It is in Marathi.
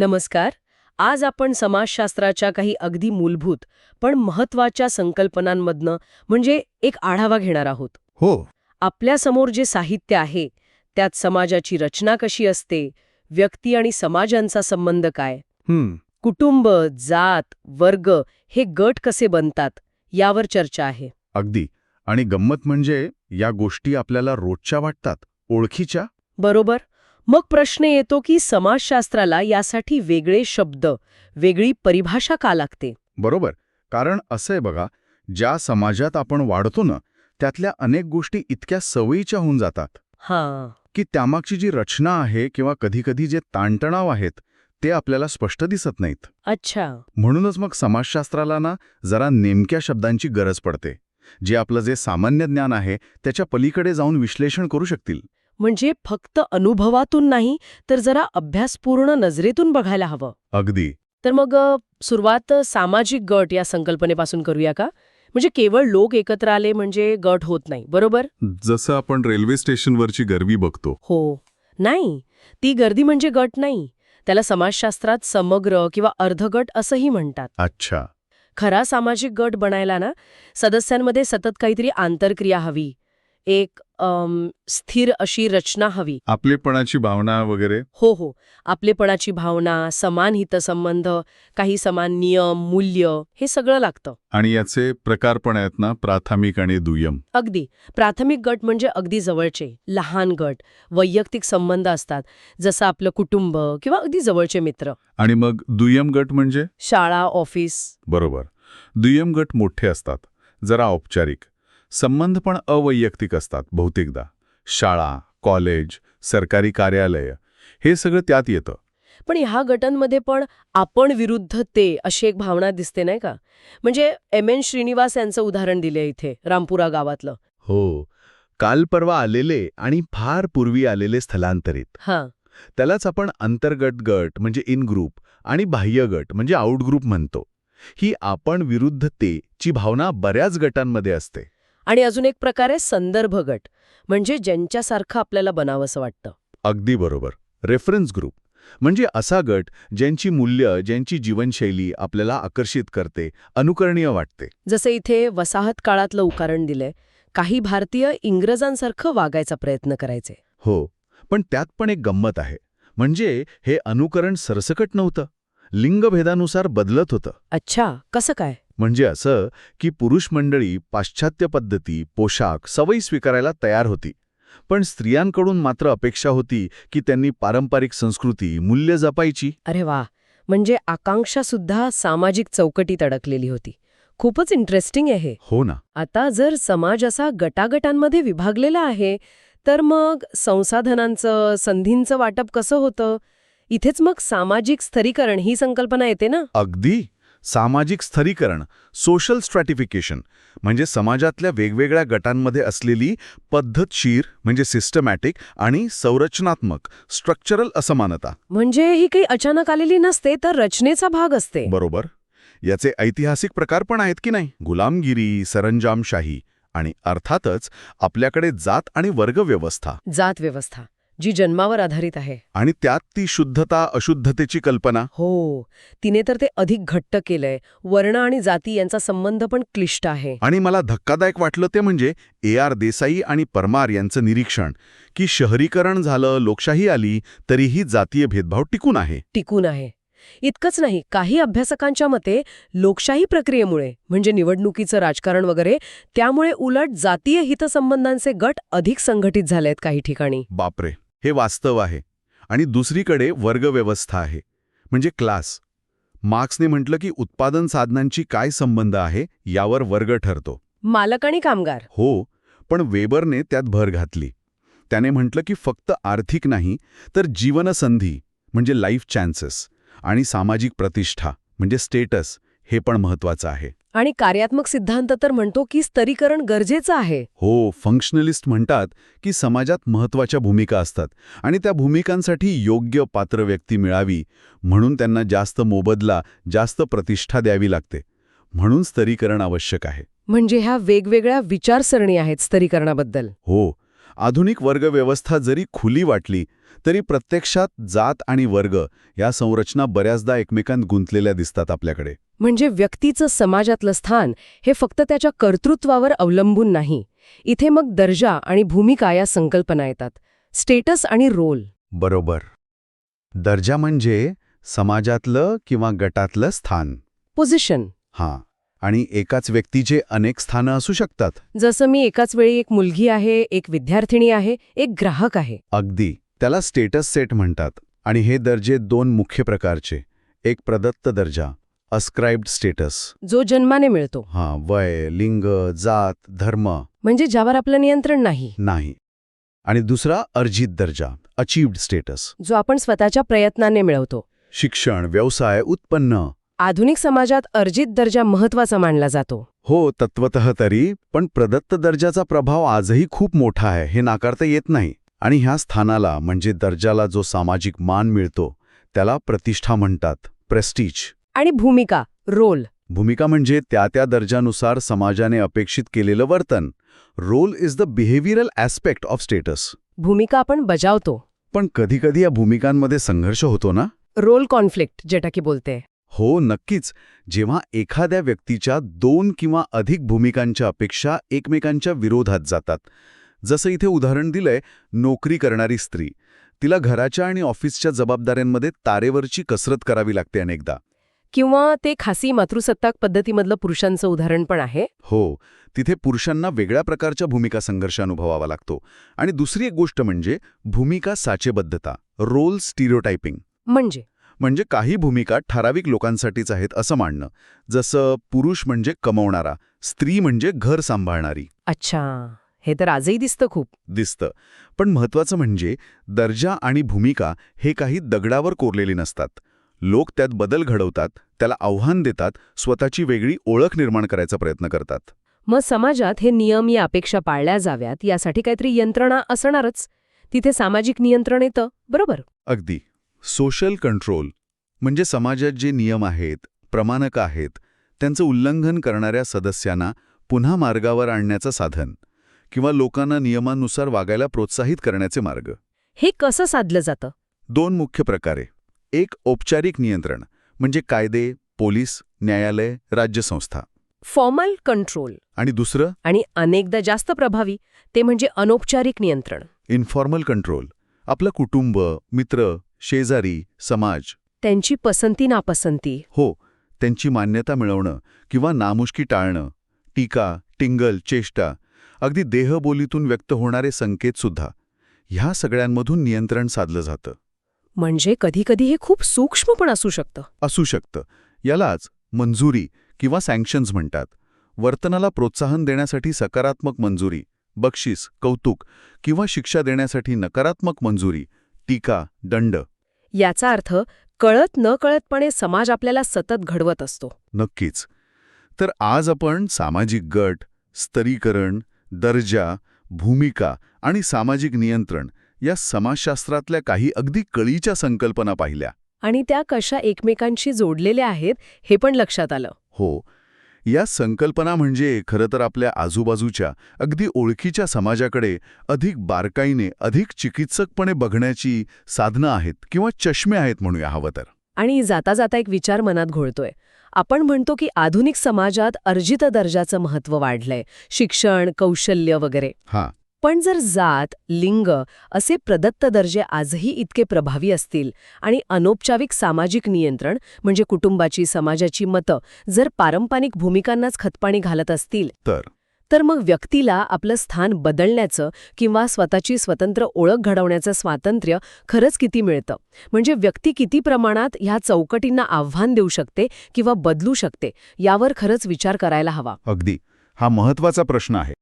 नमस्कार. आज आपण समाजशास्त्राच्या काही अगदी मूलभूत पण महत्त्वाच्या संकल्पनांमधनं म्हणजे एक आढावा घेणार आहोत. हो. आपल्यासमोर जे साहित्य आहे त्यात समाजाची रचना कशी असते व्यक्ती आणि समाजांचा संबंध काय? कुटुंब जात वर्ग हे गट कसे बनतात यावर चर्चा आहे. अगदी. आणि गंमत म्हणजे या गोष्टी आपल्याला रोजच्या वाटतात ओळखीच्या? बरोबर. मग प्रश्न येतो की समाजशास्त्राला यासाठी वेगळे शब्द वेगळी परिभाषा का लागते? बरोबर. कारण असं आहे बघा ज्या समाजात आपण वाढतो ना त्यातल्या अनेक गोष्टी इतक्या सवयीच्या होऊन जातात. हां. की त्यामागची जी रचना आहे किंवा कधीकधी जे ताणतणाव आहेत ते आपल्याला स्पष्ट दिसत नाहीत. अच्छा. म्हणूनच मग समाजशास्त्राला ना जरा नेमक्या शब्दांची गरज पडते. जे आपलं जे सामान्य ज्ञान आहे त्याच्या पलीकडे जाऊन विश्लेषण करू शकतील. म्हणजे फक्त अनुभवातून नाही तर जरा अभ्यासपूर्ण नजरेतून बघायला हवं. अगदी. तर मग सुरुवात सामाजिक गट या संकल्पनेपासून करूया का? म्हणजे केवळ लोक एकत्र आले म्हणजे गट होत नाही बरोबर? जसं आपण रेल्वे स्टेशनवरची गर्वी बघतो. हो. नाही ती गर्दी म्हणजे गट नाही. त्याला समाजशास्त्रात समग्र किंवा अर्धगट असंही म्हणतात. अच्छा. खरा सामाजिक गट बनायला ना सदस्यांमध्ये सतत काहीतरी आंतरक्रिया हवी. एक स्थिर अशी रचना हवी. आपलेपणाची भावना वगैरे? हो हो. आपलेपणाची भावना समान हितसंबंध काही समान नियम मूल्य हे सगळं लागतं. आणि याचे प्रकार पण आहेत ना प्राथमिक आणि दुय्यम? अगदी. प्राथमिक गट म्हणजे अगदी जवळचे लहान गट वैयक्तिक संबंध असतात जसं आपलं कुटुंब किंवा अगदी जवळचे मित्र. आणि मग दुय्यम गट म्हणजे? शाळा ऑफिस. बरोबर. दुय्यम गट मोठे असतात जरा औपचारिक. संबंध पण अवैयक्तिक असतात बहुतेकदा. शाळा कॉलेज सरकारी कार्यालय हे सगळं त्यात येतं. पण ह्या गटांमध्ये पण आपण विरुद्ध ते अशी एक भावना दिसते नाही का? म्हणजे एम एन श्रीनिवास यांचं उदाहरण दिले इथे रामपुरा गावातलं. हो. काल परवा आलेले आणि फार पूर्वी आलेले स्थलांतरित. हां. त्यालाच आपण अंतर्गत गट म्हणजे इन ग्रुप आणि बाह्य गट म्हणजे आउट ग्रुप म्हणतो. ही आपण विरुद्ध ते ची भावना बऱ्याच गटांमध्ये असते. आणि अजून एक प्रकारे संदर्भ गट म्हणजे ज्यांच्यासारखं आपल्याला बनावंसं वाटतं. अगदी बरोबर. रेफरन्स ग्रुप म्हणजे असा गट ज्यांची मूल्य ज्यांची जीवनशैली आपल्याला आकर्षित करते अनुकरणीय वाटते. जसे इथे वसाहत काळातलं उदाहरण दिलंय काही भारतीय इंग्रजांसारखं वागायचा प्रयत्न करायचे. हो पण त्यात पण एक गंमत आहे. म्हणजे हे अनुकरण सरसकट नव्हतं. लिंगभेदानुसार बदलत होतं. अच्छा कसं काय? म्हणजे असं की पुरुष मंडळी पाश्चात्य पद्धती पोशाख सवयी स्वीकारायला तयार होती. पण स्त्रियांकडून मात्र अपेक्षा होती की त्यांनी पारंपरिक संस्कृती मूल्य जपायची. अरे वा! म्हणजे आकांक्षा सुद्धा सामाजिक चौकटीत अडकलेली होती. खूपच इंटरेस्टिंग आहे. हे. हो ना. आता जर समाज असा गटागटांमध्ये विभागलेला आहे तर मग संसाधनांचं संधींचं वाटप कसं होतं? इथेच मग सामाजिक स्तरीकरण ही संकल्पना येते ना? अगदी. सामाजिक स्तरीकरण सोशल स्ट्रॅटिफिकेशन म्हणजे समाजातल्या वेगवेगळ्या गटांमध्ये असलेली पद्धतशीर म्हणजे सिस्टमॅटिक आणि संरचनात्मक स्ट्रक्चरल असमानता. म्हणजे ही काही अचानक आलेली नसते तर रचनेचा भाग असते. बरोबर. याचे ऐतिहासिक प्रकार पण आहेत की नाही? गुलामगिरी सरंजामशाही आणि अर्थातच आपल्याकडे जात आणि वर्ग व्यवस्था जात व्यवस्था. जी जन्मावर आधारित आहे. आणि त्यात ती शुद्धता अशुद्धतेची कल्पना? हो. तिने तर ते अधिक घट्ट केलंय. वर्ण आणि जाती यांचा संबंध पण क्लिष्ट आहे. आणि मला धक्कादायक वाटलं ते म्हणजे ए आर देसाई आणि परमार यांचं निरीक्षण. की शहरीकरण झालं लोकशाही आली तरीही जातीय भेदभाव टिकून आहे. टिकून आहे. इतकंच नाही काही अभ्यासकांच्या मते लोकशाही प्रक्रियेमुळे म्हणजे निवडणुकीचं राजकारण वगैरे त्यामुळे उलट जातीय हितसंबंधांचे गट अधिक संघटित झालेत काही ठिकाणी. बापरे. हे वास्तव आहे. आणि दुसरीकडे वर्गव्यवस्था आहे. म्हणजे क्लास. मार्क्सने म्हटलं की उत्पादन साधनांची काय संबंध आहे यावर वर्ग ठरतो. मालक आणि कामगार. हो पण वेबरने त्यात भर घातली. त्याने म्हटलं की फक्त आर्थिक नाही तर जीवनसंधी म्हणजे लाईफ चान्सेस आणि सामाजिक प्रतिष्ठा म्हणजे स्टेटस हे पण महत्वाचं आहे. आणि कार्यात्मक सिद्धांत तर म्हणतो की स्तरीकरण गरजेचं आहे. हो फंक्शनलिस्ट म्हणतात की समाजात महत्त्वाच्या भूमिका असतात आणि त्या भूमिकांसाठी योग्य पात्र व्यक्ती मिळावी म्हणून त्यांना जास्त मोबदला जास्त प्रतिष्ठा द्यावी लागते. म्हणून स्तरीकरण आवश्यक आहे. म्हणजे ह्या वेगवेगळ्या विचारसरणी आहेत स्तरीकरणाबद्दल. हो आधुनिक वर्गव्यवस्था जरी खुली वाटली तरी प्रत्यक्षात जात आणि वर्ग या संरचना बऱ्याचदा एकमेकांत गुंतलेल्या दिसतात आपल्याकडे. म्हणजे व्यक्तीचं समाजातलं स्थान हे फक्त त्याच्या कर्तृत्वावर अवलंबून नाही. इथे मग दर्जा आणि भूमिका या संकल्पना येतात. स्टेटस आणि रोल. बरोबर. दर्जा म्हणजे समाजातलं किंवा गटातलं स्थान. पोझिशन. हां. आणि एकाच व्यक्तीचे अनेक स्थानं असू शकतात. जसं मी एकाच वेळी एक मुलगी आहे एक विद्यार्थिनी आहे एक ग्राहक आहे. अगदी. त्याला स्टेटस सेट म्हणतात आणि हे दर्जे दोन मुख्य प्रकारचे. एक प्रदत्त दर्जा अस्क्राइब्ड स्टेटस जो जन्माने मिळतो. हां वय लिंग जात धर्म. म्हणजे ज्यावर आपलं नियंत्रण नाही. नाही. आणि दुसरा अर्जित दर्जा अचीव्ड स्टेटस जो आपण स्वतःच्या प्रयत्नाने मिळवतो. शिक्षण व्यवसाय उत्पन्न. आधुनिक समाजात अर्जित दर्जा महत्त्वाचा मानला जातो. हो तत्वत तरी पण प्रदत्त दर्जाचा प्रभाव आजही खूप मोठा आहे हे नाकारता येत नाही. आणि ह्या स्थानाला म्हणजे दर्जाला जो सामाजिक मान मिळतो त्याला प्रतिष्ठा म्हणतात प्रेस्टीज आणि भूमिका रोल भूमिका म्हणजे त्या त्या दर्जानुसार समाजाने अपेक्षित केलेलं वर्तन. Role is the behavioural aspect of status भूमिका आपण बजावतो. पण कधीकधी या भूमिकांमध्ये संघर्ष होतो ना? रोल कॉन्फ्लिक्ट जेटा की बोलते. हो नक्कीच. जेव्हा एखाद्या व्यक्तीच्या दोन किंवा अधिक भूमिकांच्या अपेक्षा एकमेकांच्या विरोधात जातात. जसं इथे उदाहरण दिलंय नोकरी करणारी स्त्री. तिला घराच्या आणि ऑफिसच्या जबाबदाऱ्यांमध्ये तारेवरची कसरत करावी लागते अनेकदा. किंवा ते खासी मातृसत्ताक पद्धतीमधलं पुरुषांचं उदाहरण पण आहे? हो. तिथे पुरुषांना वेगळ्या प्रकारच्या भूमिका संघर्ष अनुभवावा लागतो. आणि दुसरी एक गोष्ट म्हणजे भूमिका साचेबद्धता. रोल स्टिरिओटायपिंग म्हणजे? म्हणजे काही भूमिका ठराविक लोकांसाठीच आहेत असं मानणं. जसं पुरुष म्हणजे कमवणारा स्त्री म्हणजे घर सांभाळणारी. अच्छा हे तर आजही दिसतं खूप. दिसतं. पण महत्वाचं म्हणजे दर्जा आणि भूमिका हे काही दगडावर कोरलेली नसतात. लोक त्यात बदल घडवतात त्याला आव्हान देतात स्वतःची वेगळी ओळख निर्माण करायचा प्रयत्न करतात. मग समाजात हे नियम या अपेक्षा पाळल्या जाव्यात यासाठी काहीतरी यंत्रणा असणारच. तिथे सामाजिक नियंत्रण येतं बरोबर? अगदी. सोशल कंट्रोल म्हणजे समाजात जे नियम आहेत प्रमाणक आहेत त्यांचं उल्लंघन करणाऱ्या सदस्यांना पुन्हा मार्गावर आणण्याचं साधन किंवा लोकांना नियमानुसार वागायला प्रोत्साहित करण्याचे मार्ग. हे कसं साधलं जातं? दोन मुख्य प्रकारे. एक औपचारिक नियंत्रण म्हणजे कायदे पोलीस न्यायालय राज्यसंस्था. Formal control. आणि दुसरं? आणि अनेकदा जास्त प्रभावी ते म्हणजे अनौपचारिक नियंत्रण. Informal control. आपलं कुटुंब मित्र शेजारी समाज. त्यांची पसंती नापसंती. हो त्यांची मान्यता मिळवणं किंवा नामुष्की टाळणं टीका टिंगल चेष्टा अगदी देहबोलीतून व्यक्त होणारे संकेतसुद्धा ह्या सगळ्यांमधून नियंत्रण साधलं जातं. म्हणजे कधीकधी हे खूप सूक्ष्म पण असू शकतं. असू शकतं. यालाच मंजुरी किंवा सँक्शन्स म्हणतात. वर्तनाला प्रोत्साहन देण्यासाठी सकारात्मक मंजुरी बक्षीस कौतुक किंवा शिक्षा देण्यासाठी नकारात्मक मंजुरी टीका दंड. याचा अर्थ कळत न कळतपणे समाज आपल्याला सतत घडवत असतो. नक्कीच. तर आज आपण सामाजिक गट स्तरीकरण दर्जा भूमिका आणि सामाजिक नियंत्रण या समाजशास्त्रातल्या काही अगदी कळीच्या संकल्पना पाहिल्या. आणि त्या कशा एकमेकांशी जोडलेल्या आहेत हे पण लक्षात आलं. हो. या संकल्पना म्हणजे खरं तर आपल्या आजूबाजूच्या अगदी ओळखीच्या समाजाकडे अधिक बारकाईने अधिक चिकित्सकपणे बघण्याची साधनं आहेत किंवा चष्मे आहेत म्हणूया हवं तर. आणि जाता जाता एक विचार मनात घोळतोय. आपण म्हणतो की आधुनिक समाजात अर्जित दर्जाचं महत्त्व वाढलंय. शिक्षण कौशल्य वगैरे. हां. पण जर जात लिंग असे प्रदत्त दर्जे आजही इतके प्रभावी असतील आणि अनौपचारिक सामाजिक नियंत्रण म्हणजे कुटुंबाची समाजाची मतं जर पारंपरिक भूमिकांनाच खतपाणी घालत असतील तर? तर मग व्यक्तीला आपलं स्थान बदलण्याचं किंवा स्वतःची स्वतंत्र ओळख घडवण्याचं स्वातंत्र्य खरंच किती मिळतं? म्हणजे व्यक्ती किती प्रमाणात ह्या चौकटींना आव्हान देऊ शकते किंवा बदलू शकते यावर खरंच विचार करायला हवा. अगदी. हा महत्त्वाचा प्रश्न आहे.